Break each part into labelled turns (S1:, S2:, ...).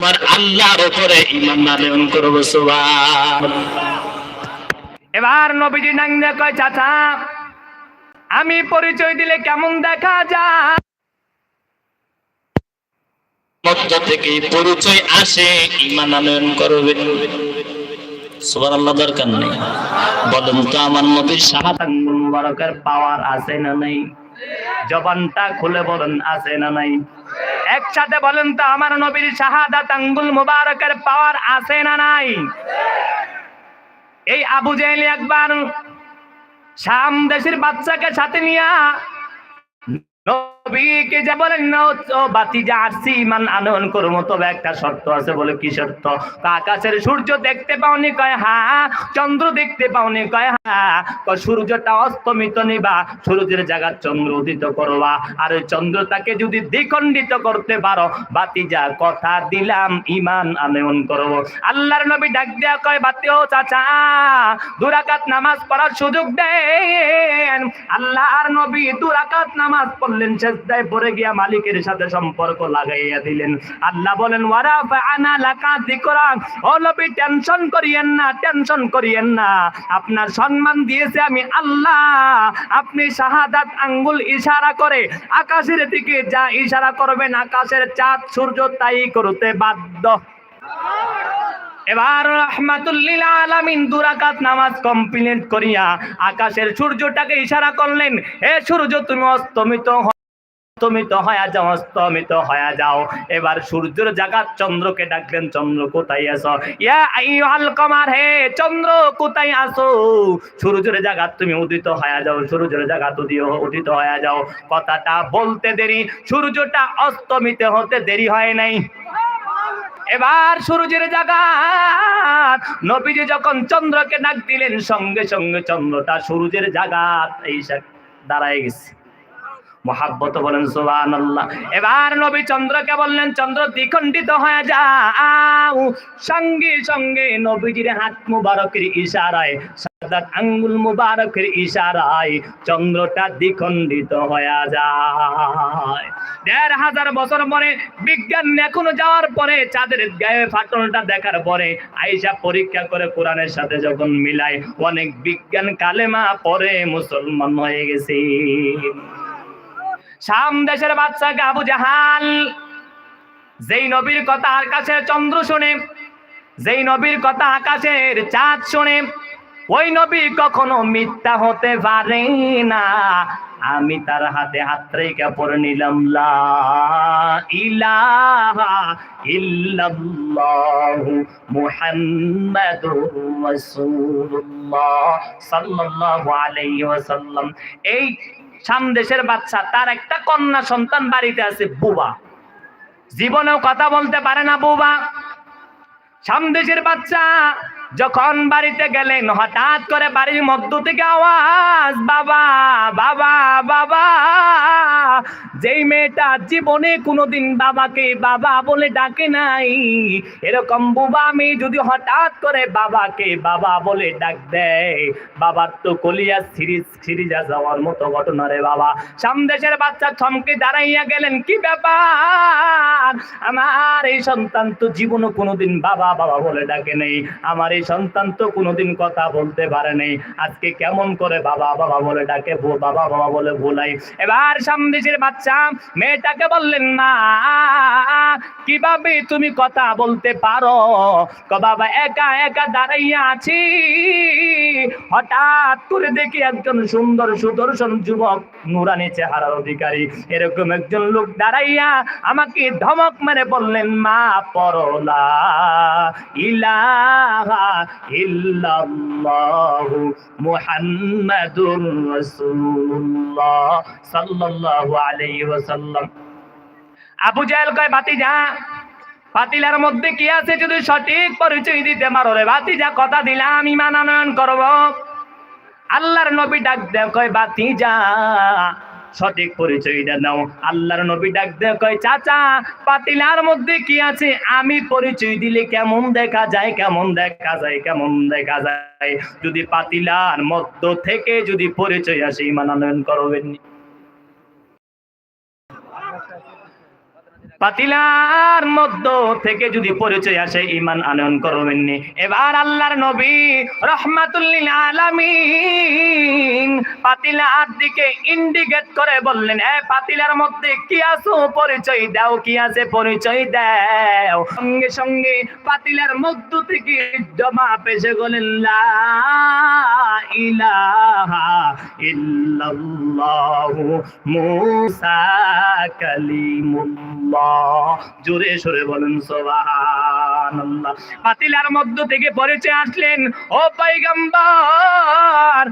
S1: আমার আল্লাহর উপরে ইমান আনয়ন করব
S2: এবার নবীজি নাঙ্গে কয় চাচা আমি পরিচয় দিলে কেমন দেখা যায়?
S1: মধ্য থেকে পরিচয় আসে ইমান আনয়ন করবে। সুবহানাল্লাহ দরকার নেই। বলেন তো আমার সাহায্য
S2: আঙ্গুল পাওয়ার আছে না নাই? জবানটা খুলে বলেন আছে না নাই? একসাথে বলেন তো, আমার নবীর শাহাদাত আঙ্গুল মুবারকের পাওয়ার আছে না নাই? এই আবু জেহেল একবার শাম দেশের বাচ্চাকে সাথে নিয়া ইমান করব সূর্য দেখতে পাওনি, কয় হ্যাঁ চন্দ্র দেখতে পাওনি, কয় কয়, সূর্যটা অস্তমিত নিবা, সূর্যের জায়গা চন্দ্র উদিত করবা। আর যদি দ্বিখণ্ডিত করতে পারো, বাতি যা কথা দিলাম, ইমান আনয়ন করব। আল্লাহর নবী ডাক দেয়া কয়, বাতি, ও চাচা, দুরাকাত নামাজ পড়ার সুযোগ দেন। আল্লাহর নবী দুরাকাত নামাজ পড়লেন সেজদায় পড়ে গিয়া মালিকের সাথে সম্পর্ক লাগাইয়া দিলেন। আল্লাহ বলেন ওয়ারা আনা লাকা যিকরা। ও নবী, টেনশন করিয়েন না, টেনশন করিয়েন না। আপনার সম্মান দিয়েছে আমি আল্লাহ। আপনি শাহাদাত আঙ্গুল ইশারা করে আকাশের দিকে যা ইশারা করবেন, আকাশের চাঁদ, সূর্য তাই করতে বাধ্য। এবার রহমাতুল্লিল আলামিন দুরাকাত নামাজ কমপ্লিট করিয়া আকাশের সূর্যটাকে ইশারা করলেন। হে সূর্য, তুমি অস্তমিত অস্তমিত হয়ে যাও, অস্তমিত হয়ে যাও। এবার সূর্যের জাগাত চন্দ্রকে ডাকলেন, চন্দ্র, কোথায় আছো? ইয়া আইয়ুহাল কমার, হে চন্দ্র, কোথায় আছো? সূর্যের জাগাত তুমি উদিত হয়ে যাও, সূর্যের জাগাত উদিত উদিত হয়ে যাও। কথাটা বলতে দেরি, সূর্যটা অস্তমিত হতে দেরি হয় নাই। এবার সূর্যের জাগাত, নবীজি যখন চন্দ্রকে ডাক দিলেন, সঙ্গে সঙ্গে চন্দ্রটা সূর্যের জাগাত এই দাঁড়ায় গেছে। মহাব্বত বলেন সুবান আল্লাহ এবার নবী চন্দ্রকে বললেন, চন্দ্র, দ্বিখণ্ডিত হয়ে যাও। সঙ্গে সঙ্গে নবীজির হাত মুবারকের ইশারায় সাদাত আঙ্গুল মুবারকের ইশারায় চন্দ্রটা দ্বিখণ্ডিত হয়ে যায়। দেড় হাজার বছর পরে, বিজ্ঞান এখনও যাওয়ার পরে, চাঁদের গায়ে ফাটলটা দেখার পরে আইসা পরীক্ষা করে কোরআনের সাথে যখন মিলায়, অনেক বিজ্ঞান কালেমা পরে মুসলমান হয়ে গেছে। শাম দেশের বাচ্চাকে আবু জাহাল। যেই নবীর কথা আকাশের চন্দ্র শুনে, যেই নবীর কথা আকাশের চাঁদ শুনে, ওই নবী কখনো মিথ্যা হতে পারে না। আমি তার হাতে হাত রেখে পড়ে নিলাম এই শাম দেশের বাচ্চা, তার একটা কন্যা সন্তান বাড়িতে আছে, বুবা। জীবনেও কথা বলতে পারে না বুবা। সামদেশের বাচ্চা যখন বাড়িতে গেলেন, হঠাৎ করে বাড়ির মধ্য থেকে আওয়াজ, বাবা বাবা বাবা, যেই মেয়েটা জীবনে কোনোদিন বাবাকে বাবা বলে ডাকে নাই, এরকম বুবা মেয়ে যদি হঠাৎ করে বাবাকে বাবা বলে ডাক দেয়, বাবার তো কলিয়া সিরিজ সিরিজা যাওয়ার মতো ঘটনা রে বাবা। সামদেশের বাচ্চা থমকে দাঁড়াইয়া গেলেন, কি ব্যাপার? আমার এই সন্তান তো জীবনও কোনোদিন বাবা বাবা বলে ডাকে নেই। আমার এই সন্তান তো কোনোদিন কথা বলতে পারেনি। আজকে কেমন করে বাবা বাবা বলে ডাকে বাবা বাবা বলে ভুলাই। এবার সামদেশের বাচ্চা, মেয়েটাকে বললেন না কীভাবে তুমি কথা বলতে পারো? বাবা, একা একা দাঁড়াইয়া আছি। হঠাৎ করে দেখি একজন সুন্দর সুদর্শন যুবক, নুরানি চেহারার অধিকারী। এরকম একজন লোক দাঁড়াইয়া আমাকে ধমক মেরে বললেন, মা পরলা ইলাহা ইল্লাল্লাহু মুহাম্মাদুর রাসূলুল্লাহ সাল্লাল্লাহু আলাইহি ওয়াসাল্লাম। আবু জাহেল কয় বাতি যা পাতিলার মধ্যে কি আছে যদি সঠিক পরিচয় দিতে পারো রে? বাতি যা কথা দিলাম ইমান আনয়ন করব। আল্লাহর নবী ডাক দে কয় বাতি যা সঠিক পরিচয়টা নাও আল্লাহর নবী ডাক দে কয়, চাচা পাতিলার মধ্যে কি আছে? আমি পরিচয় দিলে কেমন দেখা যায়, কেমন দেখা যায়, কেমন দেখা যায়? যদি পাতিলার মধ্য থেকে যদি পরিচয় আসে ইমান আনয়ন করবেন পাতিলার মধ্য থেকে যদি পরিচয় আসে ইমান আনয়ন করবেননি। এবার আল্লাহর নবী রহমাতুল্লিল আলামিন পাতিলার দিকে ইন্ডিকেট করে বললেন, এ পাতিলার মধ্যে কি আছো? পরিচয় দাও, কি আছে? পরিচয় দাও। সঙ্গে সঙ্গে পাতিলার মধ্য থেকে জমা পেশে গেলেন, লা ইলাহা ইল্লাল্লাহু মুসা কালিমুল্লাহ। জোরে সরে বলেন পাতিলার মধ্য থেকে পরিচয় আসলেন, ও পয়গম্বর,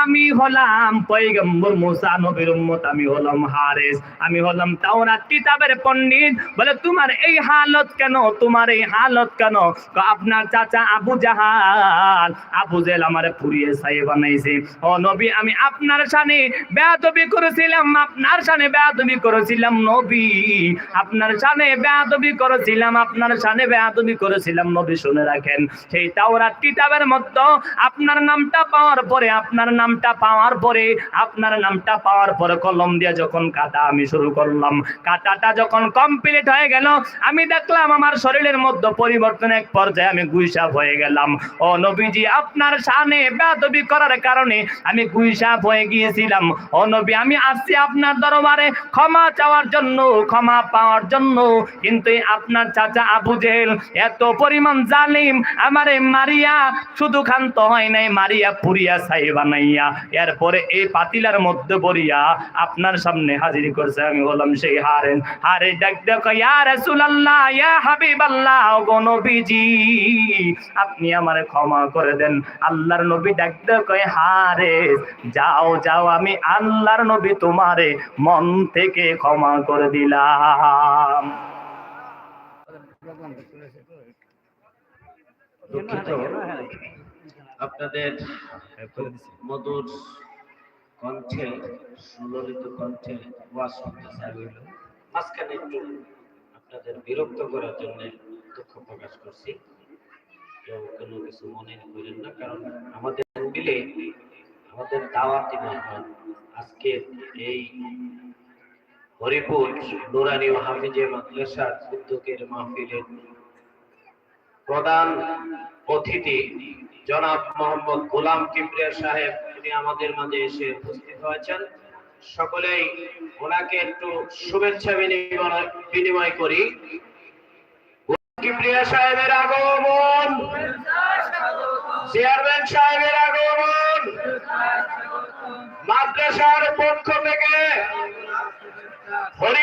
S2: আমি হলাম পয়গম্বর মুসা নবীর উম্মত, আমি হলাম হারেস, আমি হলাম তাওরাত কিতাবের পণ্ডিত। বলে, তোমার এই হালত কেন? তোমার এই হালত কেন? আপনার চাচা আবু জাহাল, আবু জেল আমারে পুড়িয়ে সাই বানাইছে। ও নবী, আমি আপনার সামনে বেয়াদবি করেছিলাম, আপনার সামনে বেয়াদবি করেছিলাম নবী। আপনার সামনে বেয়াদবি করেছিলাম, আপনার সামনে বেয়াদবি করেছিলাম, নবী শুনে রাখেন। সেই তাওরাত কিতাবের মধ্যে আপনার নামটা পাওয়ার পরে, আপনার নামটা পাওয়ার পরে, আপনার নামটা পাওয়ার পরে কলম দিয়ে যখন কাটা আমি শুরু করলাম। কাটাটা যখন কমপ্লিট হয়ে গেল, আমি দেখলাম আমার শরীরের মধ্যে পরিবর্তন এক পর্যায়ে আমি গুইসাপ হয়ে গেলাম। ও নবীজি, আপনার সামনে বেয়াদবি করার কারণে আমি গুইসাপ হয়ে গিয়েছিলাম। ও নবী, আমি আসছি আপনার দরবারে ক্ষমা চাওয়ার জন্য, ক্ষমা পাওয়ার জন্য। কিন্তু আপনার চাচা আবু জেহেল এত পরিমাণ জালিম, আমারে মারিয়া শুধু খান্ত হয় নাই, মারিয়া পুরিয়া সাই বানাইয়া, এরপরে এই পাতিলার মধ্যে পড়িয়া আপনার সামনে হাজির করছে। আমি বললাম, সেই হারেন, হারে ডাক দেখো, ইয়া রাসূলুল্লাহ, ইয়া হাবিবাল্লাহ গো নবীজি, আপনি আমারে ক্ষমা করে দেন। আল্লাহর নবী ডাক দেখো হারে, যাও যাও, আমি আল্লাহর নবী তোমারে মন থেকে ক্ষমা করে দিলাম।
S3: আপনাদের মধুর কণ্ঠে, সুললিত কণ্ঠে ওয়াজ শুনতে চাই হইল মাঝখানে একটু আপনাদের বিরক্ত করার জন্য দুঃখ প্রকাশ করছি। কেউ কোনো কিছু মনে করেন না, কারণ আমাদের মিলে আমাদের দাওয়াতি মেহমান আজকে এই হরিপুর, নুরানি ও হাফিজে মাদ্রাসার উদ্যোগের মাহফিলের প্রধান অতিথি জনাব মোহাম্মদ গোলাম কিবরিয়া সাহেব, তিনি আমাদের মাঝে এসে উপস্থিত হয়েছেন। সকলেই ওনাকে একটু শুভেচ্ছা বিনিময় করি। কিবরিয়া সাহেবের আগমন! চেয়ারম্যান সাহেবের আগমন! মাদ্রাসার পক্ষ থেকে হরিপুর